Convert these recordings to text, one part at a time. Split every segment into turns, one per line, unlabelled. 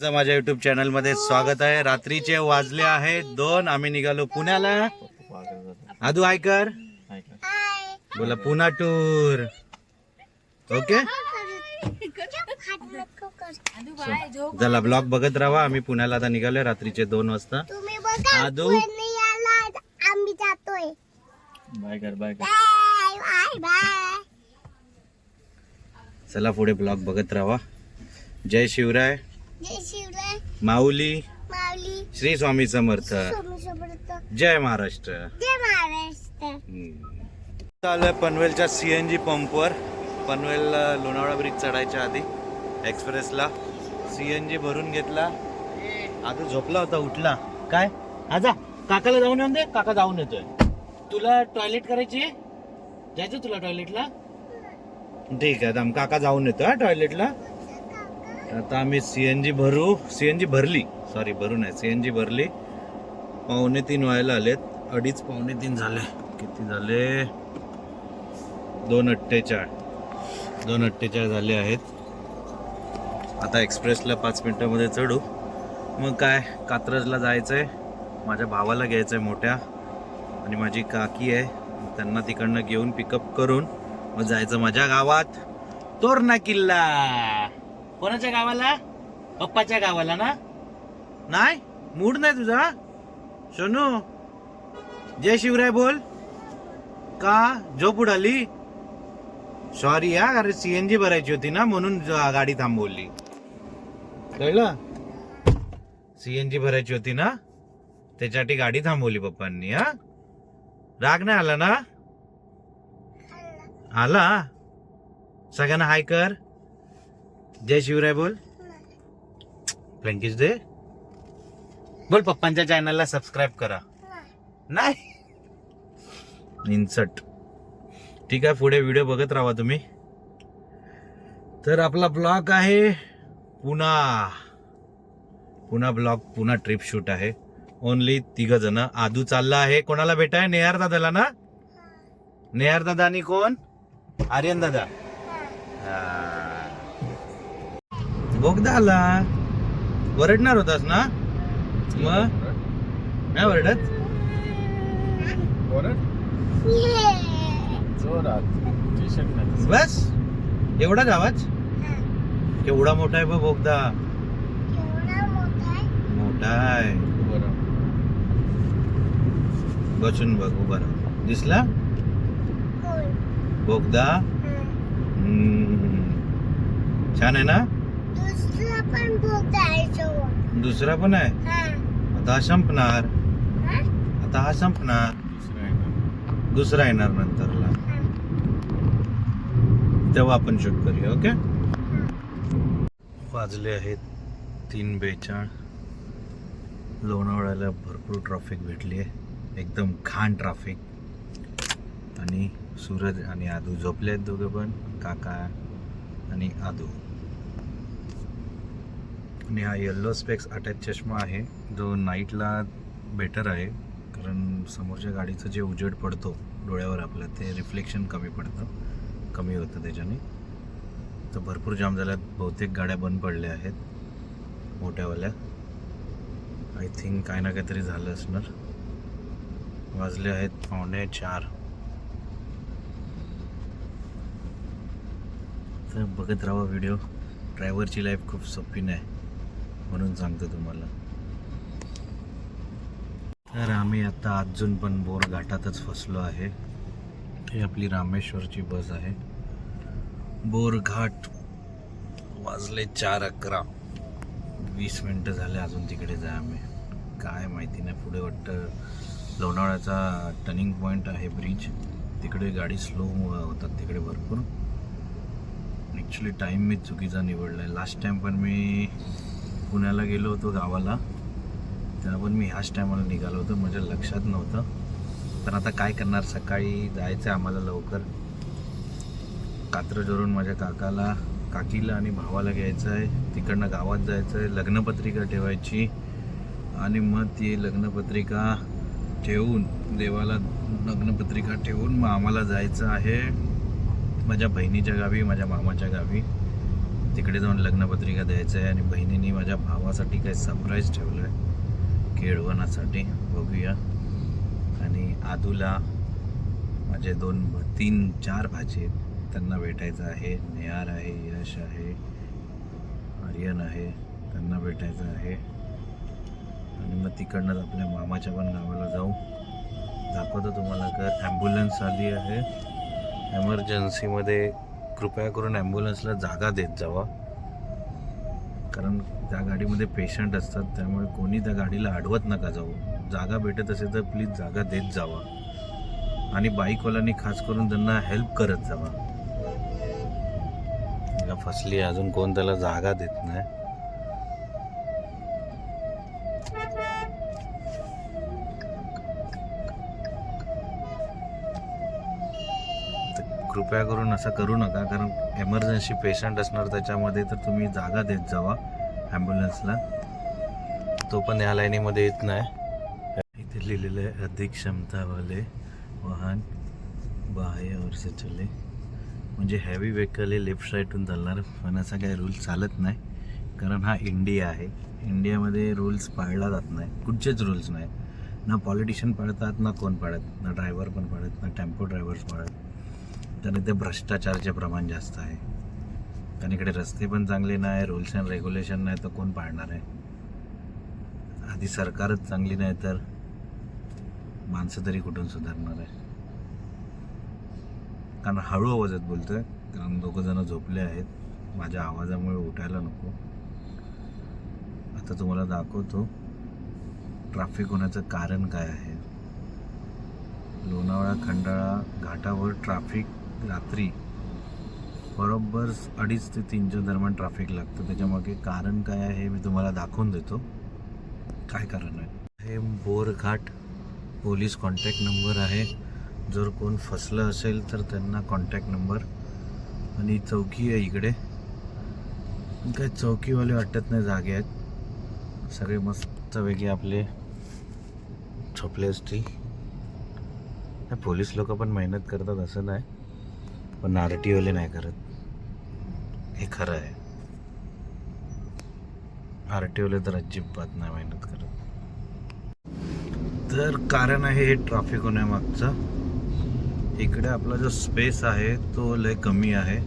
माझ्या युट्यूब चॅनलमध्ये स्वागत आहे. रात्रीचे वाजले आहे दोन. आम्ही निघालो पुण्याला. आदू आयकर बोला पुणा टूर ओके चला ब्लॉग बघत राहा. आम्ही पुण्याला आता निघालोय रात्रीचे दोन वाजता. आदू?
आम्ही जातोय
बाय कर बाय कर.
बाय बाय बाय
चला पुढे ब्लॉग बघत राहा. जय शिवराय. माऊली.
माऊली.
श्री स्वामी समर्थ.
स्वामी समर्थ.
जय महाराष्ट्र.
जय महाराष्ट्र.
चालू पनवेलच्या सीएनजी पंपवर. पनवेल लोणावळा ब्रिज चढायच्या आधी एक्सप्रेसला सीएनजी भरून घेतला. आता झोपला होता उठला. काय? आजा काकाला जाऊन येऊन दे. काका जाऊन येतोय. तुला टॉयलेट करायची? जायचं तुला टॉयलेटला ठीक आहे काका जाऊन येतो हा टॉयलेटला आता आम्ही सी एन जी भरू. सी एन जी भरली. सॉरी भरू नाही. सी एन जी भरली. पावणे तीन व्हायला आलेत. अडीच पावणे तीन झाले. किती झाले? दोन अठ्ठेचाळ. दोन अठ्ठेचाळ झाले आहेत. आता एक्सप्रेसला पाच मिनटामध्ये चढू. मग काय? कात्रजला जायचं आहे माझ्या भावाला घ्यायचं आहे मोठ्या. आणि माझी काकी आहे. त्यांना तिकडनं घेऊन पिकअप करून मग जायचं माझ्या गावात. तोरणा किल्ला! कोणाच्या गावाला? पप्पाच्या गावाला ना? नाही मूड नाही तुझा सोनू जय शिवराय बोल. का? झोप उडाली? सॉरी या अरे सीएनजी भरायची होती ना म्हणून गाडी थांबवली. कळलं? सीएनजी भरायची होती ना त्याच्यासाठी गाडी थांबवली पप्पांनी हा? राग नाही आला ना? आला? सगळ्यांना हाय कर. जय शिवराय बोल. फ्लँकीज दे. बोल पप्पांच्या चॅनलला सबस्क्राईब करा. नाही. इन्सर्ट ठीक आहे पुढे व्हिडिओ बघत राहा तुम्ही. तर आपला ब्लॉग आहे पुन्हा पुन्हा ब्लॉग पुन्हा ट्रिप शूट आहे. ओनली तिघ जण. आदू चालला आहे. कोणाला भेटाय? नेहार दादाला ना? नेहार दादा आणि कोण? आर्यन दादा. हा. बोगदा आला वरडणार होतास ना? मग? नाही वरडत? बस. एवढाच आवाज केवढा मोठा आहे बघ बोगदा.
एवढा मोठा आहे?
बसून बघ उभा राहा. दिसला? बोगदा. हम्म. छान आहे ना?
दुसरा पण आहे? हा.
आता हा संपणार.
हा?
आता हा संपणार.
दुसरं
येणार. नंतरला. तेव्हा आपण शूट करूया ओके वाजले आहेत तीन बेचाळ. लोणावळ्याला भरपूर ट्रॅफिक भेटली आहे. एकदम घाण ट्रॅफिक आणि सूरज आणि आदू झोपले आहेत दोघे पण. काका आणि आदू. आणि हा येल्लो स्पेक्स अटॅच चष्मा आहे. जो नाईटला बेटर आहे. कारण समोरच्या गाडीचं जे उजेड पडतो डोळ्यावर आपल्या ते रिफ्लेक्शन कमी पडतं. कमी होतं त्याच्याने. तर भरपूर जाम झाल्यात. बहुतेक गाड्या बंद पडल्या आहेत. मोठ्यावाल्या. आय थिंक काय ना काहीतरी झालं असणार. वाजले आहेत पावणे चार. तर बघत राहा व्हिडिओ ड्रायव्हरची लाईफ खूप सोपी नाही. म्हणून सांगतो तुम्हाला. तर आम्ही आता अजून पण बोर घाटातच फसलो आहे. ही आपली रामेश्वरची बस आहे. बोरघाट वाजले चार अकरा. वीस मिनटं झाले अजून तिकडे जाय आम्ही. काय माहिती नाही पुढे वाटतं लोणावळ्याचा टर्निंग पॉईंट आहे ब्रिज तिकडे गाडी स्लो होतात तिकडे भरपूर. ॲक्च्युली टाईम मी चुकीचा निवडला आहे लास्ट टाईम पण मी पुण्याला गेलो होतो गावाला. तेव्हा पण मी ह्याच टायमाला निघालो होतो. माझ्या लक्षात नव्हतं. पण आता काय करणार? सकाळी जायचं आहे आम्हाला लवकर. कात्रजवरून माझ्या काकाला काकीला आणि भावाला घ्यायचं आहे तिकडनं गावात जायचं आहे लग्नपत्रिका ठेवायची. आणि मग ती लग्नपत्रिका ठेवून देवाला लग्नपत्रिका ठेवून मग आम्हाला जायचं आहे. माझ्या बहिणीच्या गावी माझ्या मामाच्या गावी. तिकडे जाऊन लग्नपत्रिका द्यायचं आहे आणि बहिणीने माझ्या भावासाठी काही सरप्राईज ठेवलं आहे केळवणासाठी. बघूया. आणि आदूला माझे दोन तीन चार भाजी आहेत. त्यांना भेटायचं आहे. नेहार आहे यश आहे आर्यन आहे. त्यांना भेटायचं आहे. आणि मग तिकडनंच आपल्या मामाच्या पण गावाला जाऊ. दाखवतो तुम्हाला. का ॲम्ब्युलन्स आली आहे. एमर्जन्सीमध्ये कृपया करून ॲम्ब्युलन्सला जागा देत जावा. कारण त्या गाडीमध्ये पेशंट असतात त्यामुळे कोणी त्या गाडीला अडवत नका जाऊ. जागा भेटत असेल तर प्लीज जागा देत जावा. आणि बाईकवाल्यांनी खास करून त्यांना हेल्प करत जावा. फसली आहे, अजून कोण त्याला जागा देत नाही तर कृपया करून असं करू नका कारण एमर्जन्सी पेशंट असणार त्याच्यामध्ये तर तुम्ही जागा देत जावा ॲम्ब्युलन्सला तो पण या लाईनीमध्ये येत नाही. इथे लिहिलेलं आहे अधिक क्षमतावाले वाहन बाह्य वर्ष चले. म्हणजे हॅवी व्हेकल हे लेफ्ट साईडून चालणार पण असा काही रूल चालत नाही. कारण हा इंडिया आहे. इंडियामध्ये रूल्स पाळला जात नाही. कुठचेच रूल्स नाही. ना पॉलिटिशियन पाळतात ना कोण पाळत ना ड्रायव्हर पण पाळत ना टेम्पो ड्रायव्हर्स पाळत. कारण इथे भ्रष्टाचाराचे प्रमाण जास्त आहे. कारण इकडे रस्ते पण चांगले नाही रुल्स अँड रेग्युलेशन नाही तर कोण पाळणार आहे? आधी सरकारच चांगली नाही तर माणसं तरी कुठून सुधारणार आहे? कारण हळू आवाजात आहे कारण दोघं जण झोपले आहेत. माझ्या आवाजामुळे उठायला नको. आता तुम्हाला दाखवतो ट्रॅफिक होण्याचं कारण काय आहे? लोणावळा खंडाळा घाटावर ट्रॅफिक रात्री बरोबर अडीच ते तीनच्या दरम्यान ट्रॅफिक लागतं. त्याच्यामागे कारण काय आहे हे मी तुम्हाला दाखवून देतो. काय कारण आहे? हे बोरघाट पोलीस कॉन्टॅक्ट नंबर आहे. जर कोण फसलं असेल तर त्यांना कॉन्टॅक्ट नंबर आणि चौकी आहे इकडे. काय चौकीवाले वाटत नाही जागे आहेत. सगळे मस्तपैकी आपले झोपले असतील. पोलीस लोक पण मेहनत करतात असं नाही. पण आर टी ओले नाही करत. हे खरं आहे. आर टी ओले तर अजिबात नाही मेहनत करत. तर कारण आहे हे ट्रॅफिक होण्यामागचं इकडे आपला जो स्पेस आहे तो लय कमी आहे.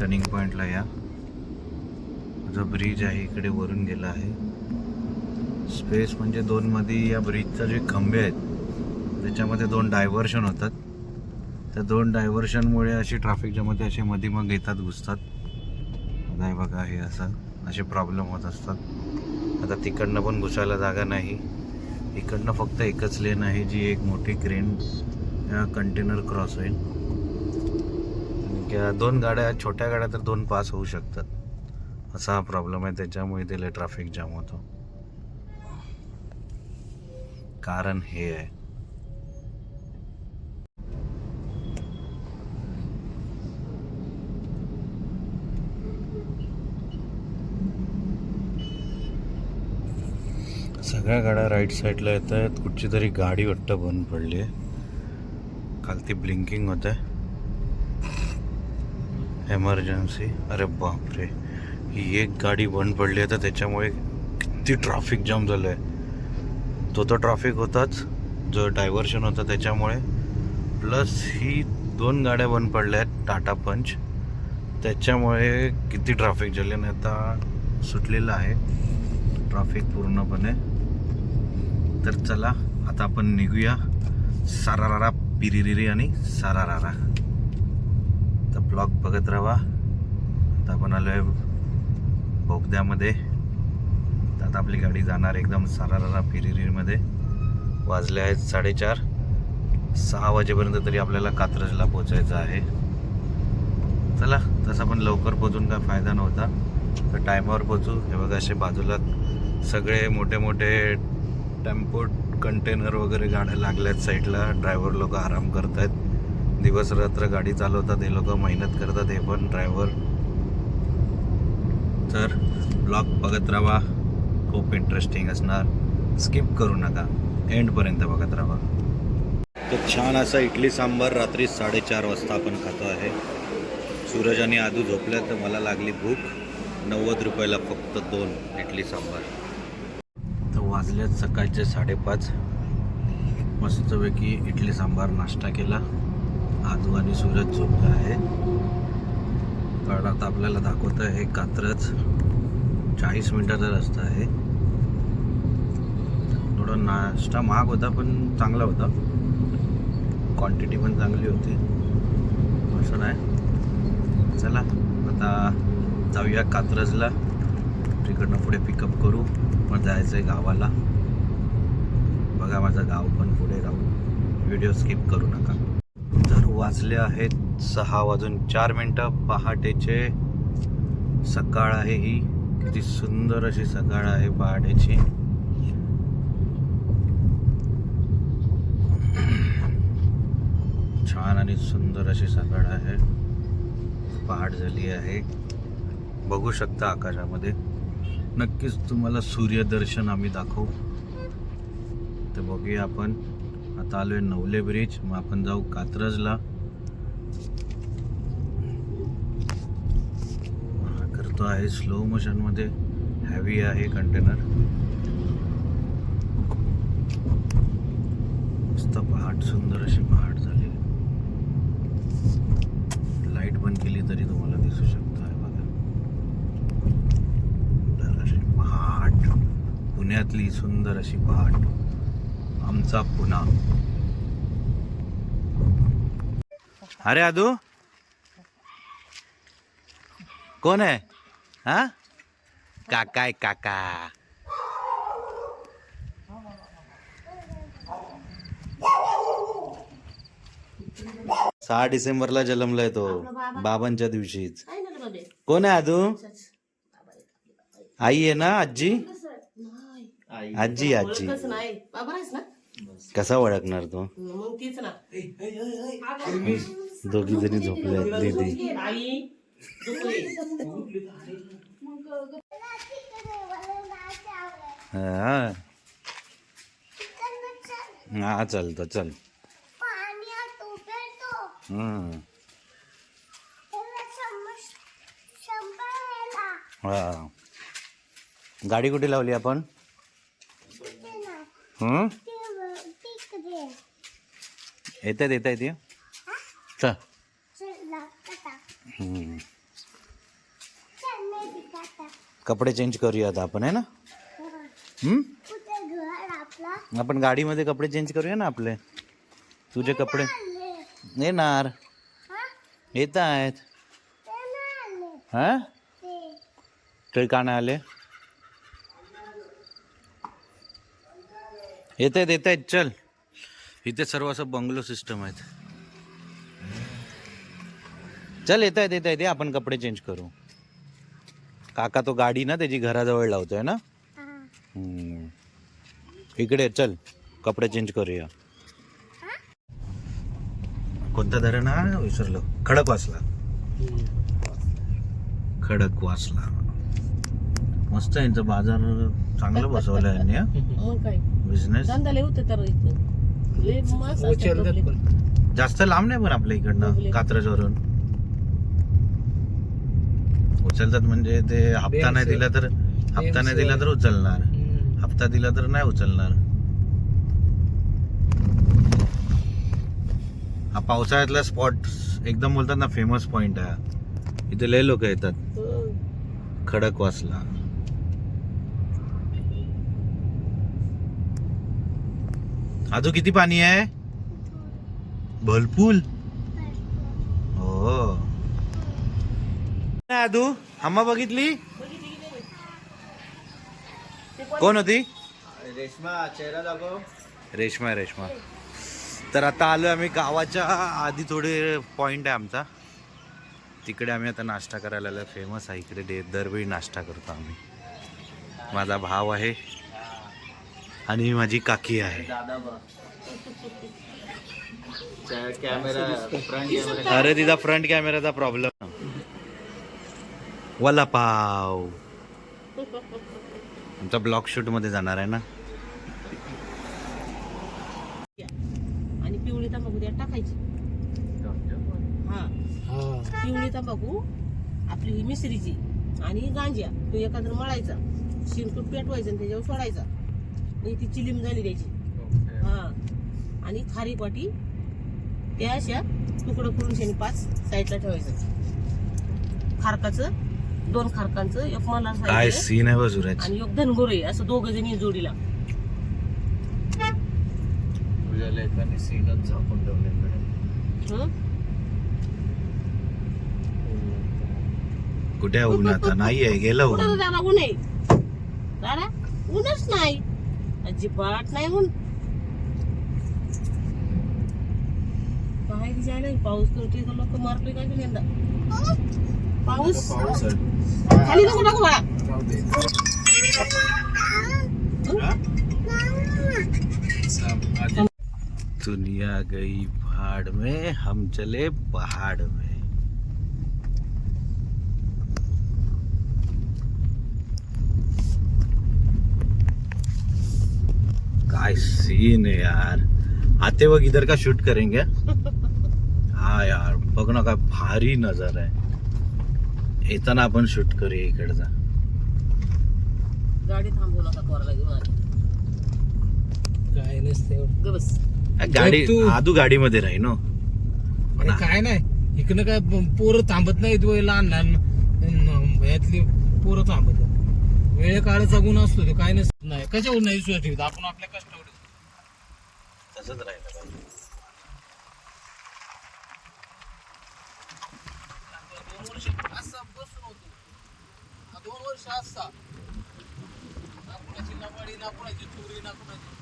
टर्निंग पॉईंटला या. जो ब्रिज आहे इकडे वरून गेला आहे. स्पेस म्हणजे दोनमध्ये या ब्रिजचा जे खंबे आहेत त्याच्यामध्ये दोन डायव्हर्शन होतात. त्या दोन डायव्हर्शनमुळे अशी ट्रॅफिक जमते असे मध्ये मग येतात घुसतात. नाही बघा हे असं असे प्रॉब्लेम होत असतात. आता तिकडनं पण घुसायला जागा नाही. इकडनं फक्त एकच लेन आहे जी एक मोठी क्रेन कंटेनर क्रॉस होईल. दोन गाड्या छोट्या गाड्या तर दोन पास होऊ शकतात. असा हा प्रॉब्लेम आहे त्याच्यामुळे त्याला ट्रॅफिक जाम होतो. कारण हे आहे. सगळ्या गाड्या राईट साईडला येत आहेत. कुठची तरी गाडी वाटतं बंद पडली आहे काल ती ब्लिंकिंग होत. आहे एमर्जन्सी अरे बापरे. ही एक गाडी बंद पडली आहे तर त्याच्यामुळे किती ट्रॅफिक जाम झालं आहे तो तर ट्रॅफिक होताच. जो डायव्हर्शन होता त्याच्यामुळे. प्लस ही दोन गाड्या बंद पडल्या आहेत टाटा पंच त्याच्यामुळे किती ट्रॅफिक झाले नाही आता सुटलेलं आहे. ट्रॅफिक पूर्णपणे. तर चला आता आपण निघूया. सारारारा पिरिरिरी आणि सारारारा. तर ब्लॉग बघत राहा. आता आपण आलो आहे बोगद्यामध्ये. तर आता आपली गाडी जाणार एकदम सारारारा पिरिरीमध्ये वाजले आहेत साडेचार. सहा वाजेपर्यंत तरी आपल्याला कात्रजला पोचायचं आहे. चला तसं पण लवकर पोचून काय फायदा नव्हता. तर टायमावर पोचू हे बघा असे बाजूला सगळे मोठे मोठे टेम्पो कंटेनर वगैरे गाड्या लागल्यात साईडला. ड्रायव्हर लोक आराम करत आहेत दिवस रात्र गाडी चालवतात हे लोक मेहनत करतात हे पण ड्रायव्हर. तर ब्लॉग बघत राहा. खूप इंटरेस्टिंग असणार. स्किप करू नका. एंडपर्यंत बघत राहा. तर छान असा इडली सांबार रात्री साडेचार वाजता आपण खातो आहे. सूरज आणि आदू झोपल्या तर मला लागली भूक. नव्वद रुपयाला फक्त दोन इडली सांबार. वाजल्यात सकाळचे साडेपाच. मस्तपैकी इडली सांबार नाश्ता केला. आदू आणि सूरज झोपला आहे. कारण आता आपल्याला दाखवतं आहे कात्रज चाळीस मिनटाचा रस्ता आहे. थोडा नाश्ता महाग होता पण चांगला होता. क्वांटिटी पण चांगली होती. असं नाही. चला आता जाऊया कात्रजला. तिकडनं पुढे पिकअप करू मग जायचं आहे गावाला. बघा माझं गाव पण पुढे राहू. व्हिडिओ स्किप करू नका. तर वाजले आहेत सहा वाजून चार मिनटं. पहाटेचे सकाळ आहे ही. किती सुंदर अशी सकाळ आहे पहाटेची. छान आणि सुंदर अशी सकाळ आहे. पहाट झाली आहे. बघू शकता आकाशामध्ये. नक्कीच तुम्हाला सूर्यदर्शन आम्ही दाखवू. तर बघूया आपण. आता आलोय नवले ब्रिज मग आपण जाऊ कात्रजला. करतो आहे स्लो मोशनमध्ये. हॅवी आहे कंटेनर मस्त पहाट सुंदर अशी पहाट झाली लाइट बंद केली तरी तुम्हाला दिसू शकतं आहे बघा सुंदर अशी पहाट पुण्यातली सुंदर अशी पहाट. आमचा पुणा. अरे आदू. कोण आहे? हा? काका आहे काका. सहा डिसेंबरला जन्मलाय तो. बाबांच्या दिवशीच. कोण आहे आदू? आई आहे ना आजी? आजी आजी.
नाही. बाबा आहेस ना?
कसा ओळखणार तो?
मग तीच ना.
दोघी जणी झोपले आहेत दीदी.
आई.
हा. हा चालतं चल. हम्म. हा. गाडी कुठे लावली आपण? येतात येत येते चल. कपडे चेंज करूया आता आपण आहे ना आपण गाडीमध्ये कपडे चेंज करूया ना आपले तुझे कपडे. येणार
हा?
येत आहेत. हा
ते.
काही का नाही आले येत आहेत येत आहेत चल. इथे सर्व असं बंगलो सिस्टम आहेत. चल येत आहेत येत आहेत आपण कपडे चेंज करू. काका तो गाडी ना त्याची घराजवळ लावतोय ना?
हा.
इकडे चल कपडे चेंज करूया. कोणता धरण हा? विसरलो. खडक वाचला खडक वाचला मस्त आहे. यांचं बाजार चांगलं बसवलं यांनी
मग काय?
बिझनेस
धंदा होते तर इथं. लय माणसं असतात आपले.
जास्त लांब नाही पण आपल्या इकडनं. कात्रजवरून. उचलतात म्हणजे ते हप्ता नाही दिला तर हप्ता नाही दिला तर उचलणार. हप्ता दिला तर नाही उचलणार. हा पावसाळ्यातला स्पॉट एकदम बोलतात ना फेमस पॉइंट आहे. हा. इथे लय लोक येतात.
हं.
खडक आजू किती पाणी आहे? भरपूर. हो. आदू आम्हा बघितली? कोण होती?
रेशमा चेहरा दाखव.
रेशमा रेशमा. तर आता आलो आम्ही गावाच्या आधी थोडे पॉइंट आहे आमचा. तिकडे आम्ही आता नाश्ता करायला फेमस आहे इकडे. डे दरवेळी नाश्ता करतो आम्ही. माझा भाव आहे आणि ही माझी काकी आहे.
दादा बा कॅमेरा फ्रंट कॅमेरा.
अरे तिचा फ्रंट कॅमेराचा प्रॉब्लेम. वलापाव आमचा ब्लॉक शूटमध्ये जाणार आहे ना?
आणि पिवळी तंबाखू त्यात टाकायची. हा. पिवळी तंबाखू आपली ही मिसरीची आणि गांजा. तो एखादा मळायचा. शिरकूट पेटवायचा आणि त्याच्यावर सोडायचा. आणि ती चिलीम झाली त्याची हा. आणि खारीक वाटी त्या अशा तुकडं करून शेणी पाच साईडला ठेवायचं. खारकाचं दोन खारकांचं एक मला
काय सीन आहे बा सूरज
आणि एक धनगोर आहे असं दोघ जणी जोडीला.
तुझ्या लेखाने सीनच झाकून ठेवले
हं?
कुठे ऊन आता नाही आहे गेलं ऊन.
दादा ऊन आहे? दादा ऊनच नाही. अजिबात नाही ऊन काय दिसायला पाऊस करतोय का लोक मारतोय काय की यंदा पाऊस
पाऊस
खाली नको नको बाळा
दुनिया गई भाड़ में हम चले पहाड़ में। काय सीन है यार। आते वक्त इधर का शूट करेंगे? हा यार बघ ना काय भारी नजर आहे येताना आपण शूट करूया इकडचा।
गाडी थांबवू नका पोराला घेऊन आली
काय नसते
बस.
गाडी
तू-
आदू गाडीमध्ये राही नो.
काय नाही. इकडनं काय पोरं थांबत नाहीत वय लहान लहान. न- यातली पोरं थांबत वेळ काळाचा गुण असतो तो काय नसत. नाही कशावर नाही विश्वास ठेवत आपण आपल्या कष्टावर
तसंच राहिलं पाहिजे.
दोन वर्ष असं बसून होतो. हा दोन वर्ष असा ना कुणाची लबाडी ना कुणाची चोरी ना कुणाची